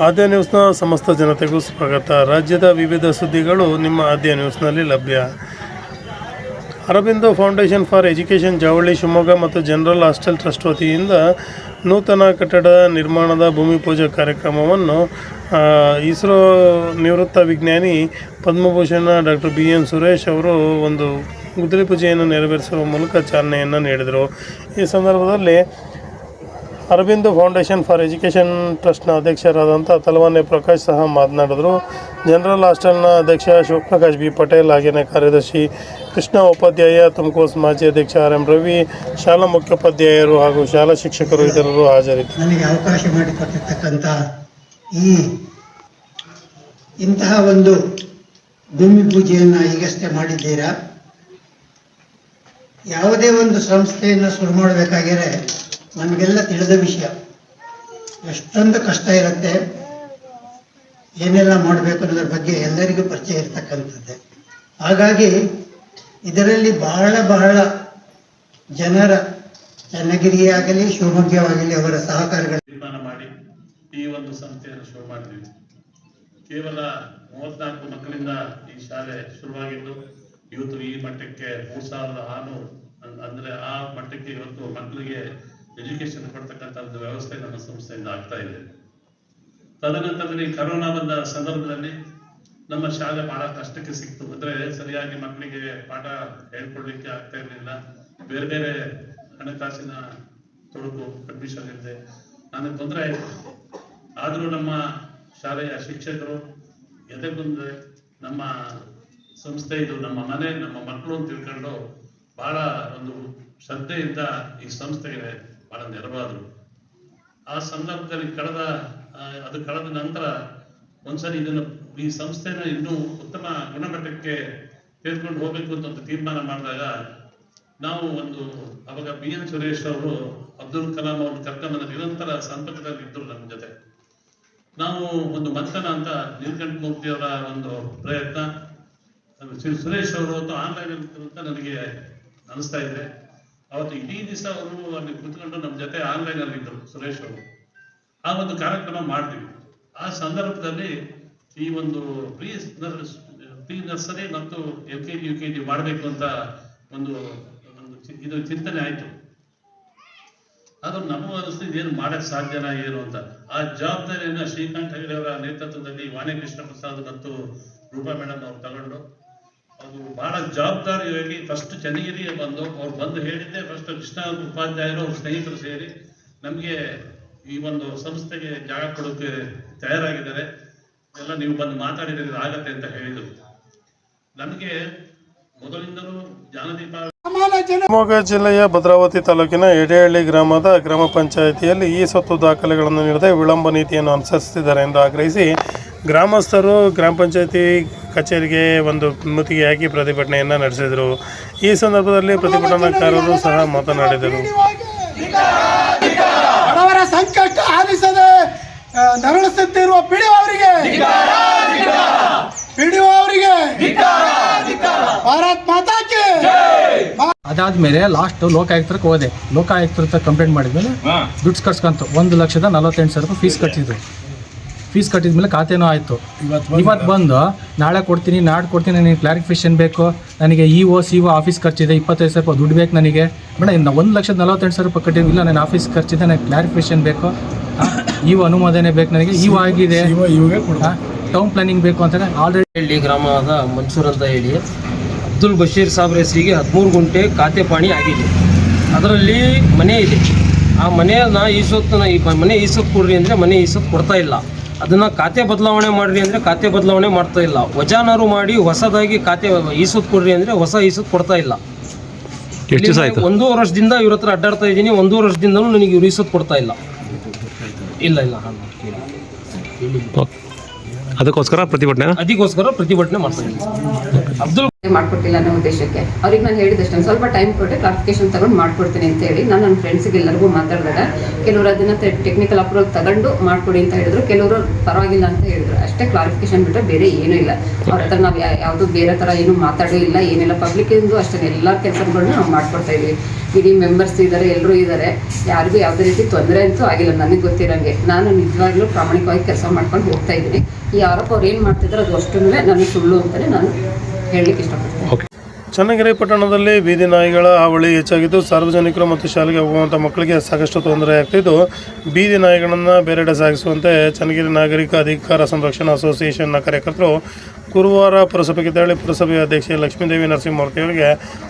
ಆದ್ಯ ನ್ಯೂಸ್ನ ಸಮಸ್ತ ಜನತೆಗೂ ಸ್ವಾಗತ. ರಾಜ್ಯದ ವಿವಿಧ ಸುದ್ದಿಗಳು ನಿಮ್ಮ ಆದ್ಯ ನ್ಯೂಸ್ನಲ್ಲಿ ಲಭ್ಯ. ಅರಬಿಂದೋ ಫೌಂಡೇಶನ್ ಫಾರ್ ಎಜುಕೇಷನ್ ಜವಳಿ ಶಿವಮೊಗ್ಗ ಮತ್ತು ಜನರಲ್ ಹಾಸ್ಟೆಲ್ ಟ್ರಸ್ಟ್ ವತಿಯಿಂದ ನೂತನ ಕಟ್ಟಡ ನಿರ್ಮಾಣದ ಭೂಮಿ ಪೂಜೆ ಕಾರ್ಯಕ್ರಮವನ್ನು ಇಸ್ರೋ ನಿವೃತ್ತ ವಿಜ್ಞಾನಿ Padma Bhushan doctor B N Suresh ಅವರು ಒಂದು ಗುದ್ದಲಿ ಪೂಜೆಯನ್ನು ನೆರವೇರಿಸುವ ಮೂಲಕ ಚಾಲನೆಯನ್ನು ನೀಡಿದರು. ಈ ಸಂದರ್ಭದಲ್ಲಿ ಅರವಿಂದ್ ಫೌಂಡೇಶನ್ ಫಾರ್ ಎಜುಕೇಷನ್ ಟ್ರಸ್ಟ್ನ ಅಧ್ಯಕ್ಷರಾದಂಥ ತಲವಾನೆ ಪ್ರಕಾಶ್ ಸಹ ಮಾತನಾಡಿದರು. ಜನರಲ್ ಹಾಸ್ಟೆಲ್ನ ಅಧ್ಯಕ್ಷ ಶಿವಪ್ರಕಾಶ್ ಬಿ. ಪಟೇಲ್ ಹಾಗೆಯೇ ಕಾರ್ಯದರ್ಶಿ ಕೃಷ್ಣ ಉಪಾಧ್ಯಾಯ, ತುಮಕೂರು ಮಾಜಿ ಅಧ್ಯಕ್ಷ ಆರ್ ಎಂ ರವಿ, ಶಾಲಾ ಮುಖ್ಯೋಪಾಧ್ಯಾಯರು ಹಾಗೂ ಶಾಲಾ ಶಿಕ್ಷಕರು ಇತರರು ಹಾಜರಿದ್ದರು. ನನಗೆ ಅವಕಾಶ ಮಾಡಿಕೊಟ್ಟಿರ್ತಕ್ಕಂಥ ಈ ಇಂತಹ ಒಂದು ಭೂಮಿ ಪೂಜೆಯನ್ನು ಈಗಷ್ಟೇ ಮಾಡಿದ್ದೀರಾ? ಯಾವುದೇ ಒಂದು ಸಂಸ್ಥೆಯನ್ನು ಶುರು ಮಾಡಬೇಕಾಗಿದ್ರೆ ನಮಗೆಲ್ಲ ತಿಳಿದ ವಿಷಯ. ಎಷ್ಟೊಂದು ಕಷ್ಟ ಇರುತ್ತೆ, ಏನೆಲ್ಲ ಮಾಡಬೇಕು ಅನ್ನೋದ್ರ ಬಗ್ಗೆ ಎಲ್ಲರಿಗೂ ಪರಿಚಯ ಇರತಕ್ಕಂಥದ್ದೇ. ಹಾಗಾಗಿ, ಇದರಲ್ಲಿ ಬಹಳ ಬಹಳ ಜನರ ಚನ್ನಗಿರಿಯಾಗಲಿ ಶಿವಮೊಗ್ಗವಾಗಲಿ ಅವರ ಸಹಕಾರಗಳು ನಿರ್ಮಾಣ ಮಾಡಿ, ಈ ಒಂದು ಸಂಸ್ಥೆಯನ್ನು ಶುರು ಮಾಡಿದ್ವಿ ಕೇವಲ ಮೂವತ್ನಾಲ್ಕು ಮಕ್ಕಳಿಂದ ಈ ಶಾಲೆ ಶುರುವಾಗಿದ್ದು, ಇವತ್ತು ಈ ಮಟ್ಟಕ್ಕೆ ಮೂರ್ ಸಾವಿರದ ಆರುನೂರು, ಅಂದ್ರೆ ಆ ಮಟ್ಟಕ್ಕೆ ಇವತ್ತು ಮಕ್ಕಳಿಗೆ ಎಜುಕೇಶನ್ ಕೊಡ್ತಕ್ಕಂಥ ಒಂದು ವ್ಯವಸ್ಥೆ ನಮ್ಮ ಸಂಸ್ಥೆಯಿಂದ ಆಗ್ತಾ ಇದೆ. ತದನಂತರದಲ್ಲಿ ಕರೋನಾ ಬಂದ ಸಂದರ್ಭದಲ್ಲಿ ನಮ್ಮ ಶಾಲೆ ಬಹಳ ಕಷ್ಟಕ್ಕೆ ಸಿಕ್ತು. ಅಂದ್ರೆ ಸರಿಯಾಗಿ ಮಕ್ಕಳಿಗೆ ಪಾಠ ಹೇಳ್ಕೊಡ್ಲಿಕ್ಕೆ ಆಗ್ತಾ ಇರಲಿಲ್ಲ. ಬೇರೆ ಬೇರೆ ಹಣಕಾಸಿನ ತೊಡಕು ಅಡ್ಮಿಷನ್ ಇದೆ ನನಗೆ ತೊಂದರೆ ಆಯಿತು. ಆದರೂ ನಮ್ಮ ಶಾಲೆಯ ಶಿಕ್ಷಕರು ಎದೆಗುಂದೆ ನಮ್ಮ ಸಂಸ್ಥೆ ಇದು ನಮ್ಮ ಮನೆ, ನಮ್ಮ ಮಕ್ಕಳು ಅಂತ ತಿಳ್ಕೊಂಡು ಬಹಳ ಒಂದು ಶ್ರದ್ಧೆಯಿಂದ ಈ ಸಂಸ್ಥೆಗೆ ಬಹಳ ನೆರವಾದರು. ಆ ಸಂದರ್ಭದಲ್ಲಿ ಕಳೆದ ಅದು ಕಳೆದ ನಂತರ ಒಂದ್ಸರಿ ಇದನ್ನು ಈ ಸಂಸ್ಥೆನ ಇನ್ನೂ ಉತ್ತಮ ಗುಣಮಟ್ಟಕ್ಕೆ ತೆಗೆದುಕೊಂಡು ಹೋಗ್ಬೇಕು ಅಂತ ಒಂದು ತೀರ್ಮಾನ ಮಾಡಿದಾಗ ನಾವು ಒಂದು, ಅವಾಗ ಬಿ ಎನ್ ಸುರೇಶ್ ಅವರು ಅಬ್ದುಲ್ ಕಲಾಂ ಅವ್ರನ್ನ ಕರ್ಕೊಂಡ್ಬಂದ ನಿರಂತರ ಸಂಪರ್ಕದಲ್ಲಿ ಇದ್ದರು ನಮ್ಮ ಜೊತೆ. ನಾವು ಒಂದು ಮಂಥನ ಅಂತ ನೀಲಕಂಠ ಮೂರ್ತಿ ಅವರ ಒಂದು ಪ್ರಯತ್ನ. ಶ್ರೀ ಸುರೇಶ್ ಅವರು ಆನ್ಲೈನ್ ಅಂತ ನನಗೆ ಅನಿಸ್ತಾ ಇದೆ. ಅವತ್ತು ಇಡೀ ದಿವಸ ಅವರು ಅಲ್ಲಿ ಕುತ್ಕೊಂಡು ನಮ್ಮ ಜೊತೆ ಆನ್ಲೈನ್ ಅಲ್ಲಿ ಇದ್ರು ಸುರೇಶ್ ಅವರು. ಆ ಒಂದು ಕಾರ್ಯಕ್ರಮ ಮಾಡಿದ್ವಿ ಆ ಸಂದರ್ಭದಲ್ಲಿ ಈ ಒಂದು ಪ್ರೀ ಪ್ರೀ ನರ್ಸರಿ ಮತ್ತು L K G U K G ಮಾಡಬೇಕು ಅಂತ ಒಂದು ಇದು ಚಿಂತನೆ ಆಯ್ತು. ಅದು ನಮ್ಮ ಅನಿಸ್ತು ಇದೇನು ಮಾಡಕ್ ಸಾಧ್ಯನಾ ಏನು ಅಂತ. ಆ ಜವಾಬ್ದಾರಿಯನ್ನ ಶ್ರೀಕಾಂತ್ ಹೆಗಡೆ ಅವರ ನೇತೃತ್ವದಲ್ಲಿ ವಾಣಿ ಕೃಷ್ಣ ಪ್ರಸಾದ್ ಮತ್ತು ರೂಪಾ ಮೇಡಮ್ ಅವ್ರು ತಗೊಂಡು ಅದು ಬಹಳ ಜವಾಬ್ದಾರಿಯಾಗಿ ಫಸ್ಟ್ ಚನ್ನಗಿರಿಗೆ ಬಂದು ಅವ್ರು ಬಂದು ಹೇಳಿದ್ದೆ ಫಸ್ಟ್ ಕೃಷ್ಣ ಉಪಾಧ್ಯಾಯರು ಅವ್ರ ಸ್ನೇಹಿತರು ಸೇರಿ ನಮಗೆ ಈ ಒಂದು ಸಂಸ್ಥೆಗೆ ಜಾಗ ಕೊಡೋಕೆ ತಯಾರಾಗಿದ್ದಾರೆ. ಎಲ್ಲ ನೀವು ಬಂದು ಮಾತಾಡಿದ್ರೆ ಆಗತ್ತೆ ಅಂತ ಹೇಳಿದರು. ನಮಗೆ ಮೊದಲಿಂದಲೂ ಜ್ಞಾನದೀಪ ಶಿವಮೊಗ್ಗ ಜಿಲ್ಲೆಯ ಭದ್ರಾವತಿ ತಾಲೂಕಿನ ಎಡೆಹಳ್ಳಿ ಗ್ರಾಮದ ಗ್ರಾಮ ಪಂಚಾಯಿತಿಯಲ್ಲಿ ಈ ಸ್ವತ್ತು ದಾಖಲೆಗಳನ್ನು ನೀಡದೆ ವಿಳಂಬ ನೀತಿಯನ್ನು ಅನುಸರಿಸುತ್ತಿದ್ದಾರೆ ಎಂದು ಆಗ್ರಹಿಸಿ ಗ್ರಾಮಸ್ಥರು ಗ್ರಾಮ ಪಂಚಾಯಿತಿ ಕಚೇರಿಗೆ ಒಂದು ಮುತ್ತಿಗೆ ಹಾಕಿ ಪ್ರತಿಭಟನೆಯನ್ನು ನಡೆಸಿದರು. ಈ ಸಂದರ್ಭದಲ್ಲಿ ಪ್ರತಿಭಟನಾಕಾರರು ಸಹ ಮಾತನಾಡಿದರು. ಬಡವರ ಸಂಕಷ್ಟ ಆಲಿಸದೆ ಆ, ನರಳಿಸುತ್ತಿರುವ ಪಿಡಿಒ ಅವರಿಗೆ ಪಿಡಿಒ ಅವರಿಗೆ ಭಾರತ್ ಮಾತಾಕ್ಕೆ. ಅದಾದ್ಮೇಲೆ ಲಾಸ್ಟ್ ಲೋಕಾಯುಕ್ತಕ್ಕೆ ಹೋದೆ. ಲೋಕಾಯುಕ್ತರ ಹತ್ರ ಕಂಪ್ಲೇಂಟ್ ಮಾಡಿದ್ಮೇಲೆ ದುಡ್ಡು ಕಟ್ಸ್ಕೊಂತು. ಒಂದು ಲಕ್ಷದ ನಲವತ್ತೆಂಟು ಸಾವಿರ ರೂಪಾಯಿ ಫೀಸ್ ಕಟ್ಟಿದ್ರು. ಫೀಸ್ ಕಟ್ಟಿದ್ಮೇಲೆ ಖಾತೆನೂ ಆಯಿತು. ಇವತ್ತು ಬಂದು ನಾಳೆ ಕೊಡ್ತೀನಿ ನಾಡು ಕೊಡ್ತೀನಿ ನನಗೆ ಕ್ಲಾರಿಫಿಕೇಶನ್ ಬೇಕು. ನನಗೆ E O C O office ಖರ್ಚಿದೆ ಇಪ್ಪತ್ತೈದು ಸಾವಿರ ರೂಪಾಯಿ ದುಡ್ಡು ಬೇಕು ನನಗೆ. ಮೇಡಮ್ ಇನ್ನು ಒಂದು ಲಕ್ಷದ ನಲವತ್ತೆಂಟು ಸಾವಿರ ರೂಪಾಯಿ ಕಟ್ಟಿದ್ದು ಇಲ್ಲ ನನ್ನ ಆಫೀಸ್ ಖರ್ಚಿದೆ ನನಗೆ ಕ್ಲಾರಿಫಿಕೇಷನ್ ಬೇಕು. ಇ ಒ ಅನುಮೋದನೆ ಬೇಕು ನನಗೆ. ಇವು ಆಗಿದೆ. ಟೌನ್ ಪ್ಲಾನಿಂಗ್ ಬೇಕು ಅಂತಲೇ ಆಲ್ರೆಡಿ ಹಳ್ಳಿ ಗ್ರಾಮದ ಮನ್ಸೂರ್ ಅಂತ ಹೇಳಿ ಅಬ್ದುಲ್ ಬಶೀರ್ ಸಾಬ್ರ ಹೆಸರಿಗೆ ಹದಿಮೂರು ಗುಂಟೆ ಖಾತೆ ಪಾಣಿ ಆಗಿದೆ. ಅದರಲ್ಲಿ ಮನೆ ಇದೆ. ಆ ಮನೆಯನ್ನ ಈಸೋತ್ತು ಈ ಮನೆ ಈಸೊತ್ತು ಕೊಡ್ರಿ ಅಂದರೆ ಮನೆ ಈಸೊತ್ತು ಕೊಡ್ತಾ ಇಲ್ಲ. ಅದನ್ನು ಖಾತೆ ಬದಲಾವಣೆ ಮಾಡಿರಿ ಅಂದರೆ ಖಾತೆ ಬದಲಾವಣೆ ಮಾಡ್ತಾ ಇಲ್ಲ. ವಜಾನರು ಮಾಡಿ ಹೊಸದಾಗಿ ಖಾತೆ ಈಸೊತ್ತು ಕೊಡ್ರಿ ಅಂದರೆ ಹೊಸ ಈಸೊತ್ತು ಕೊಡ್ತಾ ಇಲ್ಲ. ಒಂದು ವರ್ಷದಿಂದ ಇವ್ರ ಹತ್ರ ಅಡ್ಡಾಡ್ತಾ ಇದ್ದೀನಿ. ಒಂದು ವರ್ಷದಿಂದಲೂ ನನಗೆ ಇವ್ರು ಈಸೊತ್ತು ಕೊಡ್ತಾ ಇಲ್ಲ. ಇಲ್ಲ ಇಲ್ಲ. ಅದಕ್ಕೋಸ್ಕರ ಪ್ರತಿಭಟನೆ? ಅದಕ್ಕೋಸ್ಕರ ಪ್ರತಿಭಟನೆ ಮಾಡ್ತಾ ಇದ್ದೀನಿ. ಅಬ್ದುಲ್ ಮಾಡ್ಕೊಟ್ಟಿಲ್ಲ ಅನ್ನೋ ಉದ್ದೇಶಕ್ಕೆ. ಅವ್ರಿಗೆ ನಾನು ಹೇಳಿದಷ್ಟೇ ಸ್ವಲ್ಪ ಟೈಮ್ ಕೊಟ್ಟೆ ಕ್ಲಾರಿಫಿಕೇಶನ್ ತಗೊಂಡು ಮಾಡ್ಕೊಡ್ತೀನಿ ಅಂತ ಹೇಳಿ ನಾನು ನನ್ನ ಫ್ರೆಂಡ್ಸ್ಗೆ ಎಲ್ಲರಿಗೂ ಮಾತಾಡಿದಾಗ ಕೆಲವರು ಅದನ್ನ ಟೆಕ್ನಿಕಲ್ ಅಪ್ರೂವಲ್ ತಗೊಂಡು ಮಾಡ್ಕೊಡಿ ಅಂತ ಹೇಳಿದ್ರು. ಕೆಲವರು ಪರವಾಗಿಲ್ಲ ಅಂತ ಹೇಳಿದ್ರು. ಅಷ್ಟೇ ಕ್ಲಾರಿಫಿಕೇಶನ್ ಬಿಟ್ಟರೆ ಬೇರೆ ಏನೂ ಇಲ್ಲ. ಅವ್ರ ಹತ್ರ ನಾವು ಯಾವುದು ಬೇರೆ ಥರ ಏನು ಮಾತಾಡೋ ಇಲ್ಲ, ಏನಿಲ್ಲ. ಪಬ್ಲಿಕ್ಕಿಂದು ಅಷ್ಟೇ, ಎಲ್ಲ ಕೆಲಸಗಳನ್ನ ನಾವು ಮಾಡ್ಕೊಡ್ತಾ ಇದೀವಿ. ಇಡೀ ಮೆಂಬರ್ಸ್ ಇದ್ದಾರೆ ಎಲ್ಲರೂ ಇದ್ದಾರೆ ಯಾರಿಗೂ ಯಾವುದೇ ರೀತಿ ತೊಂದರೆ ಅಂತೂ ಆಗಿಲ್ಲ, ನನಗೆ ಗೊತ್ತಿರೋಂಗೆ. ನಾನು ನಿಜವಾಗ್ಲೂ ಪ್ರಾಮಾಣಿಕವಾಗಿ ಕೆಲಸ ಮಾಡ್ಕೊಂಡು ಹೋಗ್ತಾ ಇದ್ದೀನಿ. ಈ ಆರೋಪ ಅವ್ರು ಏನು ಮಾಡ್ತಿದ್ದಾರೆ ಅದು ಅಷ್ಟೂ ನನಗೆ ಸುಳ್ಳು ಅಂತಲೇ ನಾನು ಚನ್ನಗಿರಿ ಪಟ್ಟಣದಲ್ಲಿ ಬೀದಿ ನಾಯಿಗಳ ಹಾವಳಿ ಹೆಚ್ಚಾಗಿದ್ದು ಸಾರ್ವಜನಿಕರು ಮತ್ತು ಶಾಲೆಗೆ ಹೋಗುವಂಥ ಮಕ್ಕಳಿಗೆ ಸಾಕಷ್ಟು ತೊಂದರೆ ಆಗ್ತಿದ್ದು. ಬೀದಿ ನಾಯಿಗಳನ್ನು ಬೇರೆಡೆ ಸಾಗಿಸುವಂತೆ ಚನ್ನಗಿರಿ ನಾಗರಿಕ ಅಧಿಕಾರ ಸಂರಕ್ಷಣಾ ಅಸೋಸಿಯೇಷನ್ನ ಕಾರ್ಯಕರ್ತರು ಗುರುವಾರ ಪುರಸಭೆಗೆ ತೆರಳಿ ಪುರಸಭೆಯ ಅಧ್ಯಕ್ಷೆ ಲಕ್ಷ್ಮೀದೇವಿ ನರಸಿಂಹಮೂರ್ತಿಯವರಿಗೆ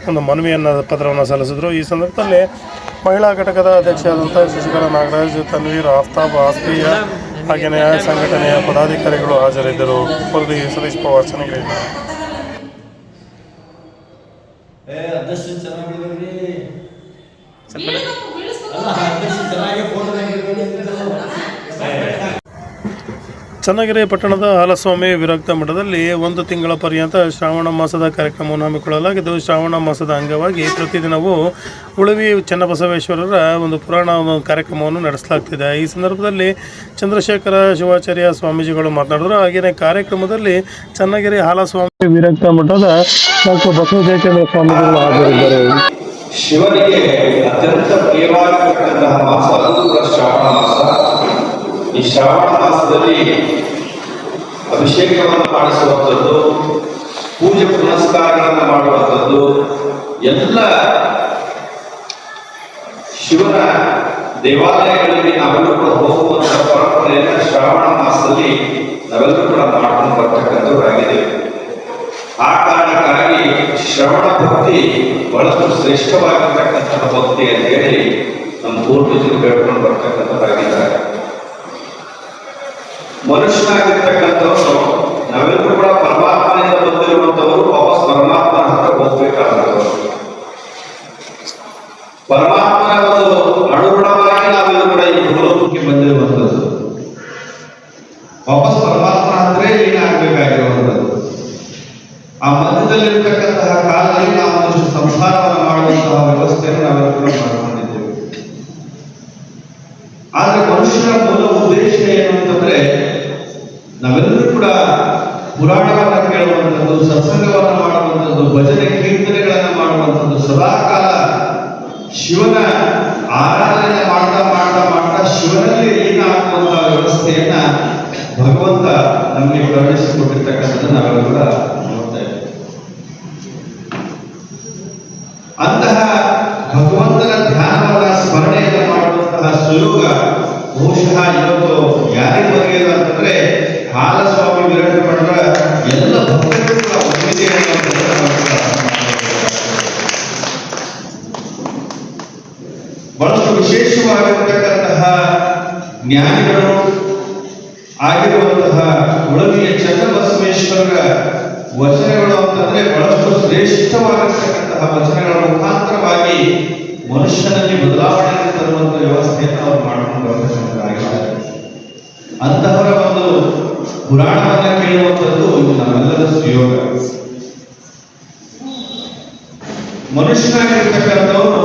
ಒಂದು ಮನವಿಯನ್ನು, ಪತ್ರವನ್ನು ಸಲ್ಲಿಸಿದರು. ಈ ಸಂದರ್ಭದಲ್ಲಿ ಮಹಿಳಾ ಘಟಕದ ಅಧ್ಯಕ್ಷರಾದಂಥ ಶಶಿಕಲಾ ನಾಗರಾಜ್, ತನ್ವೀರ್, ಆಫ್ತಾಬ್, ಆಸ್ತಿಯ ಹಾಗೆಯೇ ಸಂಘಟನೆಯ ಪದಾಧಿಕಾರಿಗಳು ಹಾಜರಿದ್ದರು. ಸುರೇಶ್ ಪವಾರ್ ಚನ್ನಗಿರಿ ಏ ಅದಷ್ಟು ಚೆನ್ನಾಗಿ ಬರಲಿ ಸ್ವಲ್ಪ ಅಲ್ಲ ಅದಷ್ಟು ಚೆನ್ನಾಗಿ ಫೋಟೋ ಚನ್ನಗಿರಿ ಪಟ್ಟಣದ ಹಾಲಸ್ವಾಮಿ ವಿರಕ್ತ ಮಠದಲ್ಲಿ ಒಂದು ತಿಂಗಳ ಪರ್ಯಂತ ಶ್ರಾವಣ ಮಾಸದ ಕಾರ್ಯಕ್ರಮವನ್ನು ಹಮ್ಮಿಕೊಳ್ಳಲಾಗಿದ್ದು, ಶ್ರಾವಣ ಮಾಸದ ಅಂಗವಾಗಿ ಪ್ರತಿದಿನವೂ ಉಳುವಿ ಚನ್ನಬಸವೇಶ್ವರರ ಒಂದು ಪುರಾಣ ಕಾರ್ಯಕ್ರಮವನ್ನು ನಡೆಸಲಾಗ್ತಿದೆ. ಈ ಸಂದರ್ಭದಲ್ಲಿ ಚಂದ್ರಶೇಖರ ಶಿವಾಚಾರ್ಯ ಸ್ವಾಮೀಜಿಗಳು ಮಾತನಾಡಿದರು. ಹಾಗೆಯೇ ಕಾರ್ಯಕ್ರಮದಲ್ಲಿ ಚನ್ನಗಿರಿ ಹಾಲಸ್ವಾಮಿ ವಿರಕ್ತ ಮಠದ ಡಾಕ್ಟರ್ ಬಸವಜಯಚಂದ್ರ ಸ್ವಾಮೀಜಿಗಳು ಶಿವನಿಗೆ ಅತ್ಯಂತ ಪ್ರಿಯವಾಗಿರ್ತಕ್ಕಂತಹ ಮಾಸ, ಶ್ರಾವಣ ಮಾಸ. ಈ ಶ್ರಾವಣ ಮಾಸದಲ್ಲಿ ಅಭಿಷೇಕವನ್ನು ಮಾಡಿಸುವಂಥದ್ದು, ಪೂಜೆ ಪುನಸ್ಕಾರಗಳನ್ನು ಮಾಡುವಂಥದ್ದು, ಎಲ್ಲ ಶಿವನ ದೇವಾಲಯಗಳಲ್ಲಿ ನಾವೆಲ್ಲರೂ ಕೂಡ ಹೋಗುವಂಥ ಪರಂಪರೆಯನ್ನು ಶ್ರಾವಣ ಮಾಸದಲ್ಲಿ ನಾವೆಲ್ಲರೂ ಕೂಡ ಮಾಡ್ಕೊಂಡು ಬರ್ತಕ್ಕಂಥವರಾಗಿದ್ದೇವೆ ಆ ಕಾರಣಕ್ಕಾಗಿ ಶ್ರವಣ ಭಕ್ತಿ ಬಹಳಷ್ಟು ಶ್ರೇಷ್ಠವಾಗಿರ್ತಕ್ಕಂತಹ ಭಕ್ತಿ ಅಂತ ಹೇಳಿ ನಮ್ಮ ಪೂರ್ವಜರು ಹೇಳ್ಕೊಂಡು ಬರ್ತಕ್ಕಂಥದ್ದಾಗಿದ್ದಾರೆ ಮನುಷ್ಯನಾಗಿರ್ತಕ್ಕಂಥವನು ನಾವೆಲ್ಲರೂ ಕೂಡ ಪರಮಾತ್ಮನಿಂದ ಬಂದಿರುವಂಥವರು ವಾಪಸ್ ಪರಮಾತ್ಮನ ಹತ್ರ ಹೋಗ್ಬೇಕಾದವರು ಪರಮಾತ್ಮನ ಒಂದು ಅನುಗುಣವಾಗಿ ನಾವೆಲ್ಲರೂ ಕೂಡ ಈ ಭೂಲೋಕಕ್ಕೆ ಬಂದಿರುವಂಥದ್ದು. ವಾಪಸ್ ಪರಮಾತ್ಮನ ಹತ್ರ ಏನಾಗಬೇಕಾಗಿರುವಂಥದ್ದು ಆ ಮಧ್ಯದಲ್ಲಿರ್ತಕ್ಕಂತಹ ಕಾಲದಲ್ಲಿ ನಾವು ಸಂಸಾರವನ್ನು ಮಾಡುವಂತಹ ವ್ಯವಸ್ಥೆಯನ್ನು ನಾವೆಲ್ಲರೂ ಕೂಡ ಮಾಡಿಕೊಂಡಿದ್ದೇವೆ ಆದ್ರೆ ಮನುಷ್ಯನ ಮೂಲ ಉದ್ದೇಶ ಏನು ಅಂತಂದ್ರೆ ನಾವೆಲ್ಲರೂ ಕೂಡ ಪುರಾಣವನ್ನ ಕೇಳುವಂಥದ್ದು ಸತ್ಸಂಗವನ್ನ ಮಾಡುವಂಥದ್ದು ಭಜನೆ ಕೀರ್ತನೆಗಳನ್ನ ಮಾಡುವಂಥದ್ದು ಸದಾಕಾಲ ಶಿವನ ಆರಾಧನೆ ಮಾಡ್ತಾ ಮಾಡ್ತಾ ಮಾಡ್ತಾ ಶಿವನಲ್ಲಿ ಲೀನಾಗುವಂತಹ ವ್ಯವಸ್ಥೆಯನ್ನ ಭಗವಂತ ನಮಗೆ ಕರುಣಿಸಿಕೊಟ್ಟಿರ್ತಕ್ಕಂಥದ್ದು ನಾವೆಲ್ಲ ನೋಡ್ತಾ ಇದ್ದೇವೆ. ಅಂತಹ ಭಗವಂತನ ಧ್ಯಾನವನ್ನ ಸ್ಮರಣೆಯನ್ನು ಮಾಡುವಂತಹ ಸುಯೋಗ ಬಹುಶಃ ಇವತ್ತು ಯಾರಿಗೆ ಬಗೆಯಿಲ್ಲ ಅಂತಂದ್ರೆ ಹಾಲಸ್ವಾಮಿ ವಿರಾಟ ಮಠದ ಎಲ್ಲ ಭಕ್ತರು ಬಹಳಷ್ಟು ವಿಶೇಷವಾಗಿರ್ತಕ್ಕಂತಹ ಜ್ಞಾನಿಗಳು ಆಗಿರುವಂತಹ ಒಳಗಿಯ ಚನ್ನಬಸವೇಶ್ವರರ ವಚನಗಳು ಅಂತಂದ್ರೆ ಬಹಳಷ್ಟು ಶ್ರೇಷ್ಠವಾಗಿರ್ತಕ್ಕಂತಹ ವಚನಗಳ ಮುಖಾಂತರವಾಗಿ ಮನುಷ್ಯನಲ್ಲಿ ಬದಲಾವಣೆ ತರುವಂತಹ ವ್ಯವಸ್ಥೆಯನ್ನು ಅವರು ಮಾಡಿಕೊಂಡು ಬರತಕ್ಕಂಥದ್ದಾಗಿದ್ದಾರೆ ಅಂತಹವರ ಒಂದು ಪುರಾಣವನ್ನ ಕೇಳುವಂಥದ್ದು ನಮ್ಮೆಲ್ಲರ ಸುಯೋಗ. ಮನುಷ್ಯನಾಗಿರ್ತಕ್ಕಂಥವನು